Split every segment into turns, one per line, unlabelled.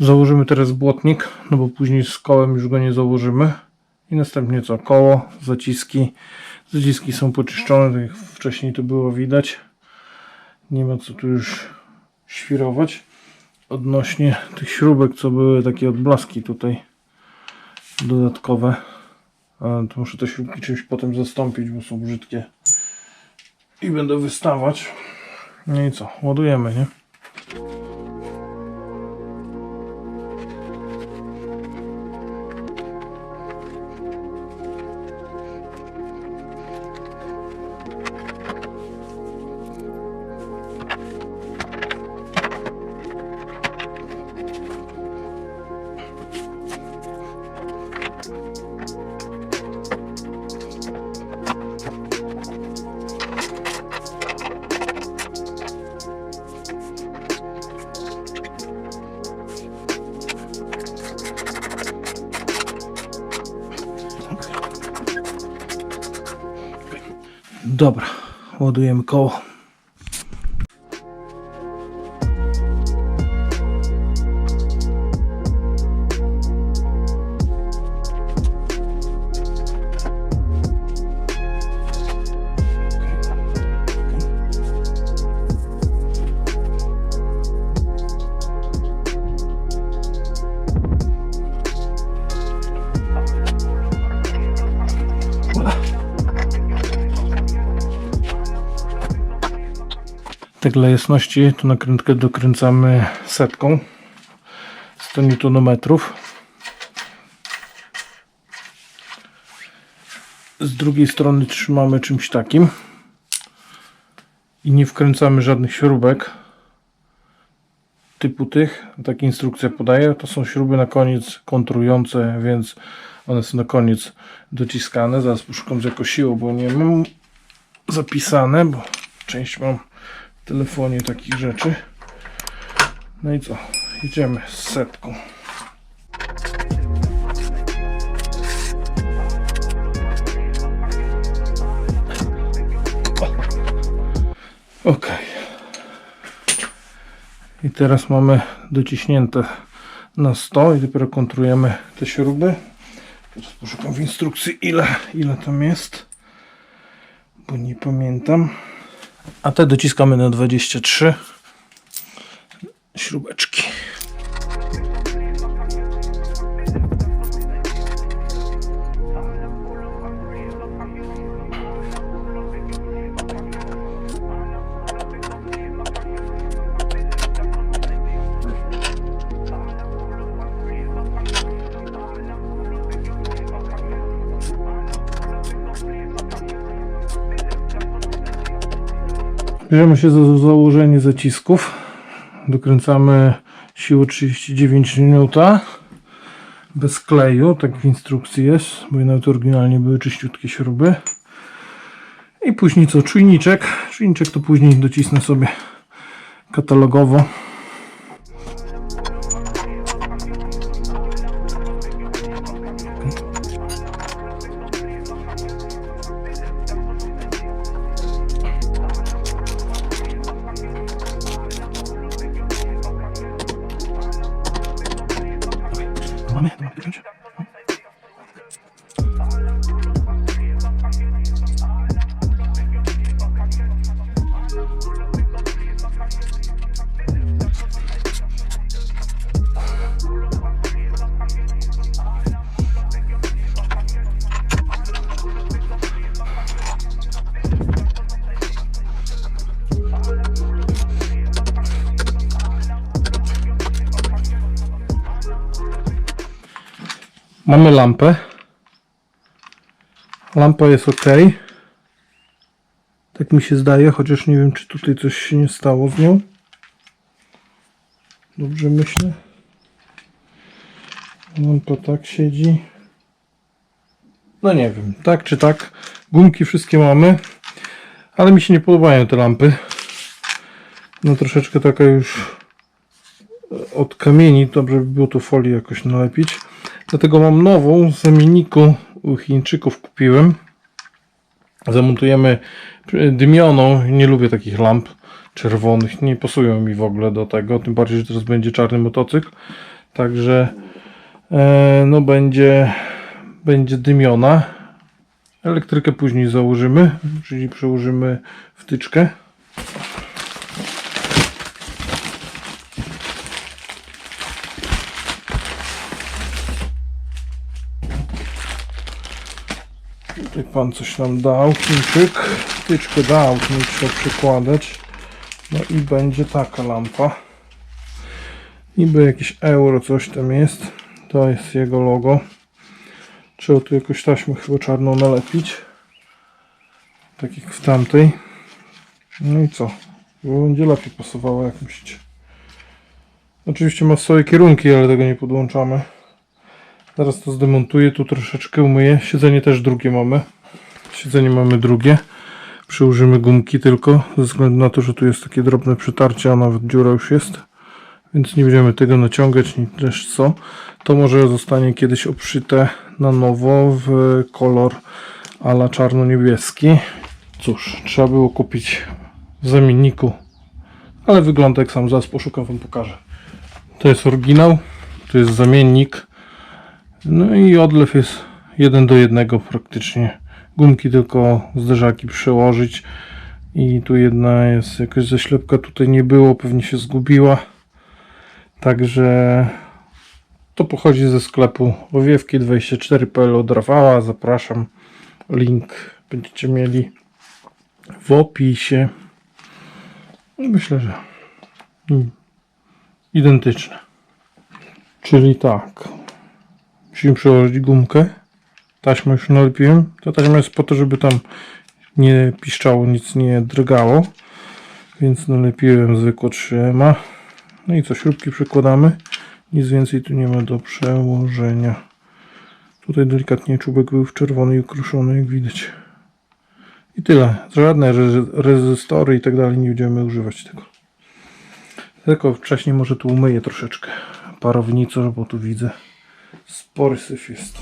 Założymy teraz błotnik, no bo później z kołem już go nie założymy. I następnie co? Koło, zaciski. Zaciski są poczyszczone, tak jak wcześniej to było widać. Nie ma co tu już świrować. Odnośnie tych śrubek, co były takie odblaski tutaj dodatkowe. To muszę te śrubki czymś potem zastąpić, bo są brzydkie. I będę wystawać. No i co? Ładujemy, nie? Dobra, ładujemy koło. Tak dla jasności, tu nakrętkę dokręcamy setką 100 Nm. Z drugiej strony trzymamy czymś takim i nie wkręcamy żadnych śrubek typu tych. Tak instrukcja podaje. To są śruby na koniec kontrujące, więc one są na koniec dociskane. Zaraz poszukam z jaką siłą, bo nie mam zapisane, bo część mam telefonie takich rzeczy. No i co? Idziemy z setką. Ok. I teraz mamy dociśnięte na 100 i dopiero kontrujemy te śruby. Teraz poszukam w instrukcji ile, ile tam jest, bo nie pamiętam. A te dociskamy na 23 śrubeczki. Bierzemy się za założenie zacisków. Dokręcamy siłę 39 N. Bez kleju, tak w instrukcji jest, bo nawet oryginalnie były czyściutkie śruby. I później co? Czujniczek. Czujniczek to później docisnę sobie katalogowo. Mamy lampę. Lampa jest ok. Tak mi się zdaje, chociaż nie wiem, czy tutaj coś się nie stało z nią. Dobrze myślę. Lampa tak siedzi. No nie wiem, tak czy tak. Gumki wszystkie mamy, ale mi się nie podobają te lampy. No troszeczkę taka już od kamieni, dobrze by było tu folię jakoś nalepić. Dlatego mam nową z u Chińczyków kupiłem. Zamontujemy dymioną. Nie lubię takich lamp czerwonych. Nie pasują mi w ogóle do tego. Tym bardziej, że teraz będzie czarny motocykl. Także e, no będzie, będzie dymiona. Elektrykę później założymy, czyli przełożymy wtyczkę. Pan coś nam dał, Chińczyk. Wtyczkę dał, nie trzeba przekładać. No i będzie taka lampa. Niby jakieś euro coś tam jest. To jest jego logo. Trzeba tu jakoś taśmę chyba czarną nalepić. Tak jak w tamtej. No i co? Będzie lepiej pasowało jak myślicie. Oczywiście ma swoje kierunki, ale tego nie podłączamy. Zaraz to zdemontuję, tu troszeczkę umyję. Siedzenie też drugie mamy. Siedzenie mamy drugie. Przyłożymy gumki tylko, ze względu na to, że tu jest takie drobne przetarcie, a nawet dziura już jest. Więc nie będziemy tego naciągać, ni też co. To może zostanie kiedyś obszyte na nowo w kolor ala czarno-niebieski. Cóż, trzeba było kupić w zamienniku. Ale wygląda jak sam, zaraz poszukam, wam pokażę. To jest oryginał, to jest zamiennik. No i odlew jest jeden do jednego praktycznie. Gumki tylko zderzaki przełożyć. I tu jedna jest jakaś zaślepka, tutaj nie było, pewnie się zgubiła. Także to pochodzi ze sklepu owiewki 24.pl od Rafała. Zapraszam. Link będziecie mieli w opisie. I myślę, że identyczne. Czyli tak. Musimy przełożyć gumkę. Taśmę już nalepiłem. Ta taśma jest po to, żeby tam nie piszczało, nic nie drgało. Więc nalepiłem zwykło 3M. No i co, śrubki przykładamy. Nic więcej tu nie ma do przełożenia. Tutaj delikatnie czubek był w czerwony i ukruszony, jak widać. I tyle. Żadne re- rezystory i tak dalej nie będziemy używać tego. Tylko wcześniej może tu umyję troszeczkę parownicę, bo tu widzę спарсифист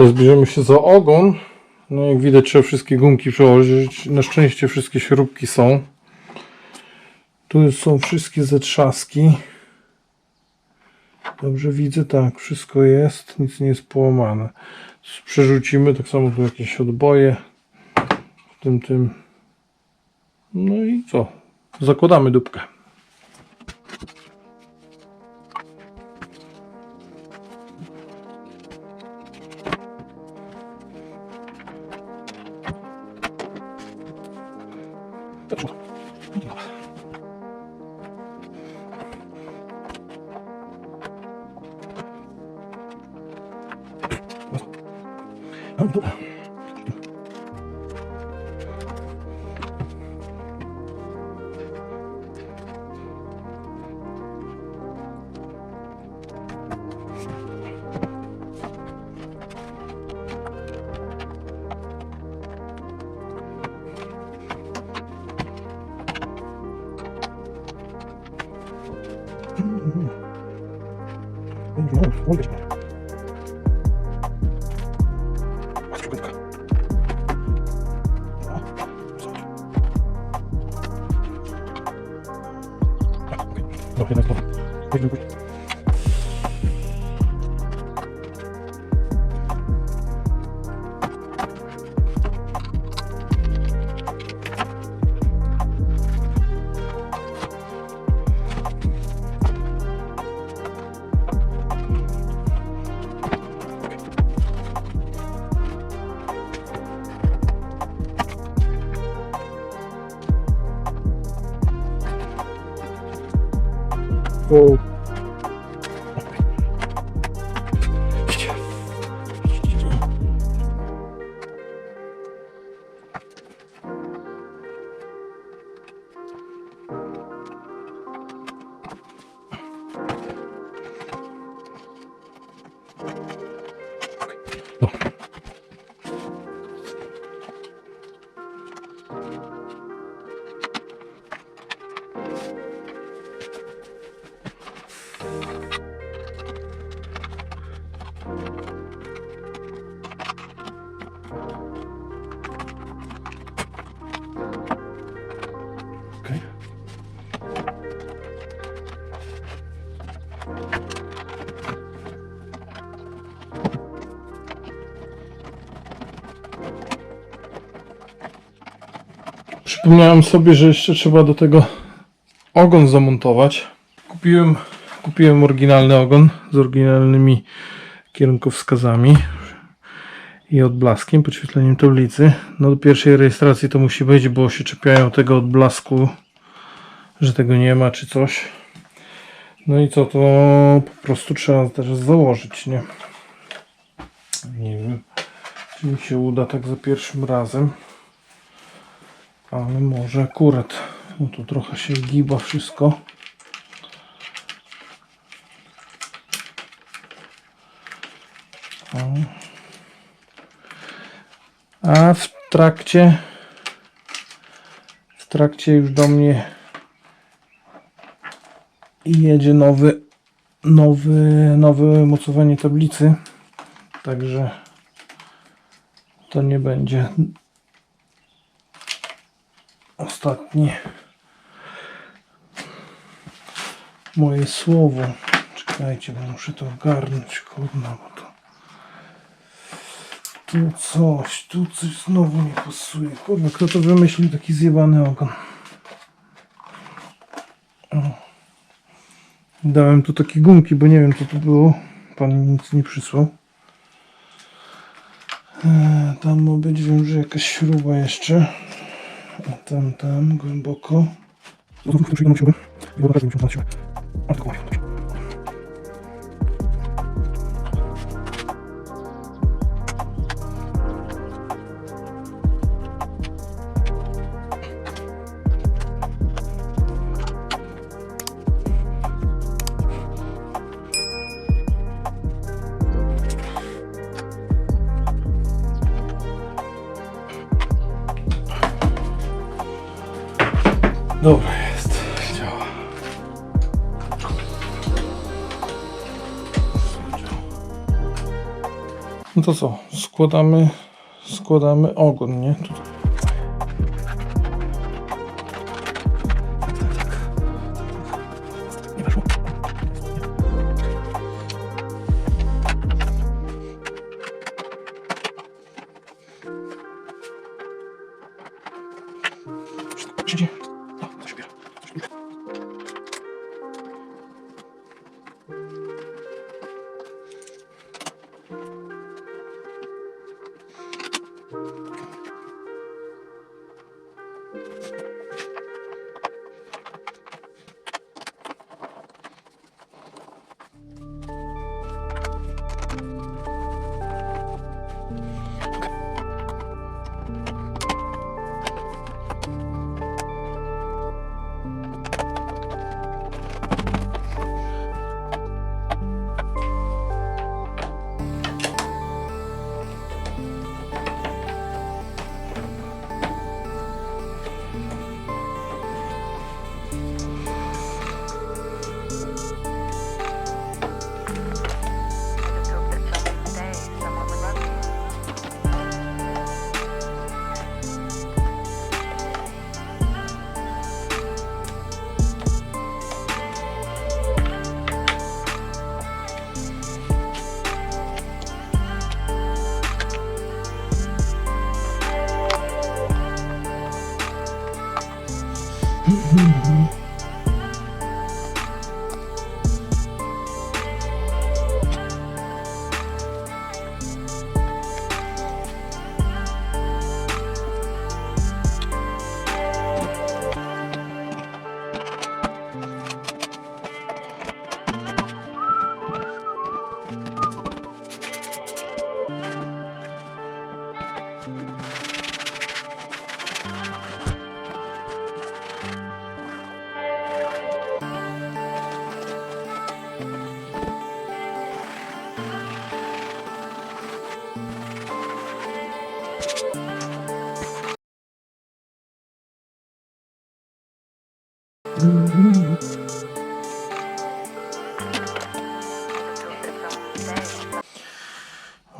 Teraz bierzemy się za ogon. No jak widać trzeba wszystkie gumki przełożyć. Na szczęście wszystkie śrubki są. Tu są wszystkie zatrzaski. Dobrze widzę, tak, wszystko jest, nic nie jest połamane. Przerzucimy, tak samo tu jakieś odboje. W tym, tym. No i co? Zakładamy dupkę. O. Okej. Przypomniałem sobie, że jeszcze trzeba do tego ogon zamontować. Kupiłem, kupiłem oryginalny ogon z oryginalnymi kierunkowskazami i odblaskiem, podświetleniem tablicy. No do pierwszej rejestracji to musi być, bo się czepiają tego odblasku, że tego nie ma czy coś. No i co, to po prostu trzeba teraz założyć, nie? Nie wiem, czy mi się uda tak za pierwszym razem. Ale może akurat, no tu trochę się giba wszystko. O. A w trakcie w trakcie już do mnie jedzie nowy nowy nowe mocowanie tablicy. Także to nie będzie ostatnie moje słowo. Czekajcie, bo muszę to ogarnąć, kurna, tu coś, tu coś znowu nie pasuje. Kurwa, kto to wymyślił taki zjebany ogon? Dałem tu takie gumki, bo nie wiem co to było. Pan mi nic nie przysłał. E, Tam ma być, wiem, że jakaś śruba jeszcze. A tam, tam, głęboko. No muszę jedną śrubę. I od razu muszę dać. A Składamy, składamy ogon, nie? Tutaj.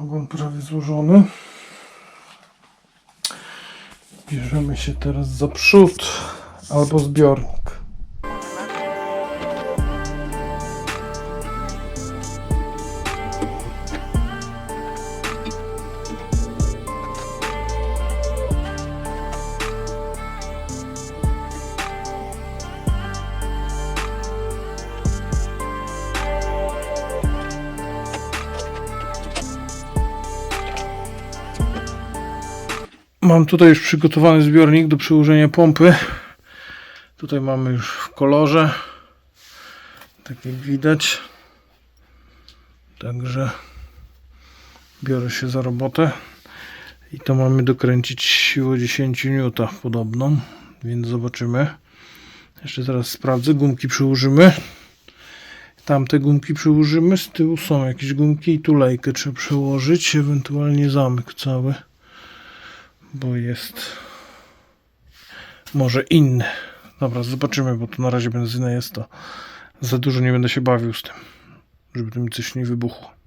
Ogon prawie złożony. Bierzemy się teraz za przód albo zbiornik. Mam tutaj już przygotowany zbiornik do przyłożenia pompy. Tutaj mamy już w kolorze. Tak jak widać. Także biorę się za robotę. I to mamy dokręcić siłę 10 N podobną. Więc zobaczymy. Jeszcze teraz sprawdzę. Gumki przyłożymy. Tamte gumki przyłożymy. Z tyłu są jakieś gumki i tulejkę trzeba przełożyć. Ewentualnie zamyk cały bo jest może inny. Dobra, zobaczymy, bo tu na razie benzyna jest to za dużo nie będę się bawił z tym, żeby tu mi coś nie wybuchło.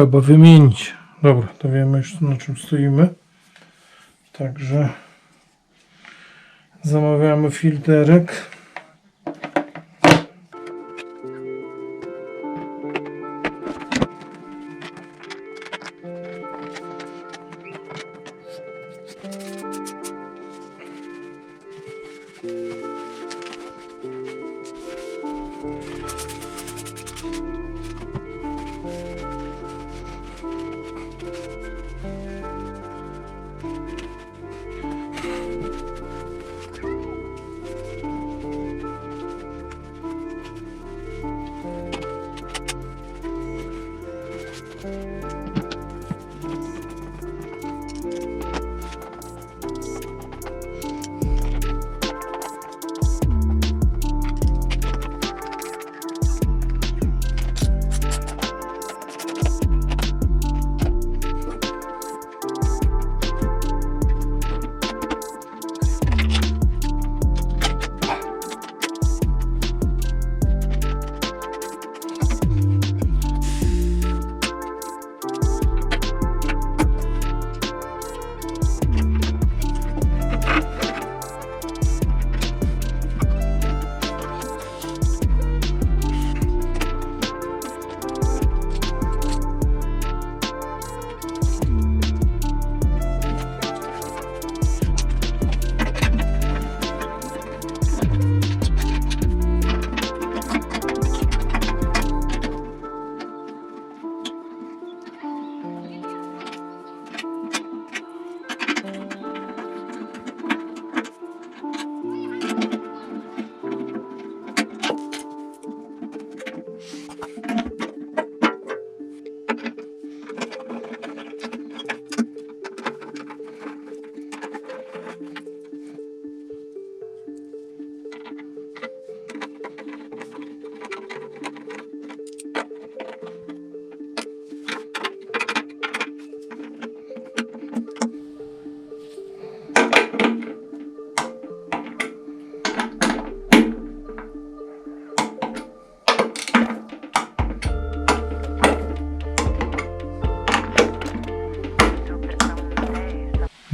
trzeba wymienić. Dobra, to wiemy już na czym stoimy. Także zamawiamy filterek.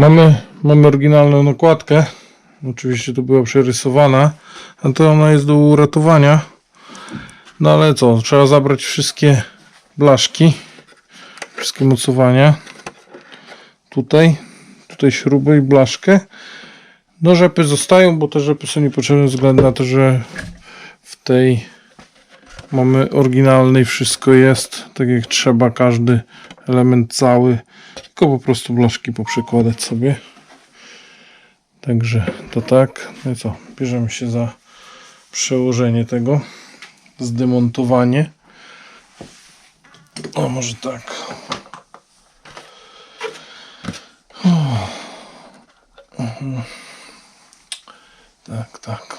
Mamy, mamy oryginalną nakładkę. Oczywiście to była przerysowana, a to ona jest do uratowania. No ale co, trzeba zabrać wszystkie blaszki, wszystkie mocowania. Tutaj, tutaj śrubę i blaszkę. No rzepy zostają, bo te rzepy są niepotrzebne ze względu na to, że w tej mamy oryginalnej wszystko jest, tak jak trzeba, każdy element cały, tylko po prostu blaszki poprzekładać sobie. Także to tak. No i co? Bierzemy się za przełożenie tego, zdemontowanie. O, może tak. Mhm. Tak, tak,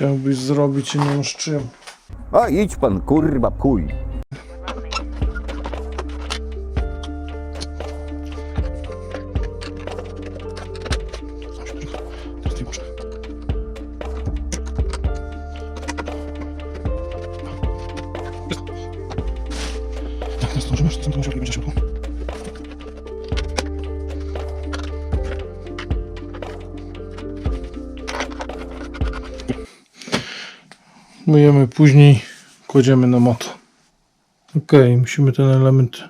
Chciałbyś zrobić i nie masz czym.
A idź pan kurwa w
Myjemy później, kładziemy na moto. Ok, musimy ten element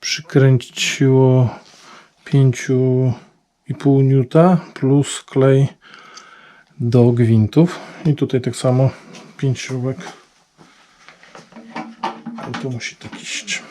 przykręcić siłą 5,5 N plus klej do gwintów. I tutaj tak samo 5 śrubek. I to musi tak iść.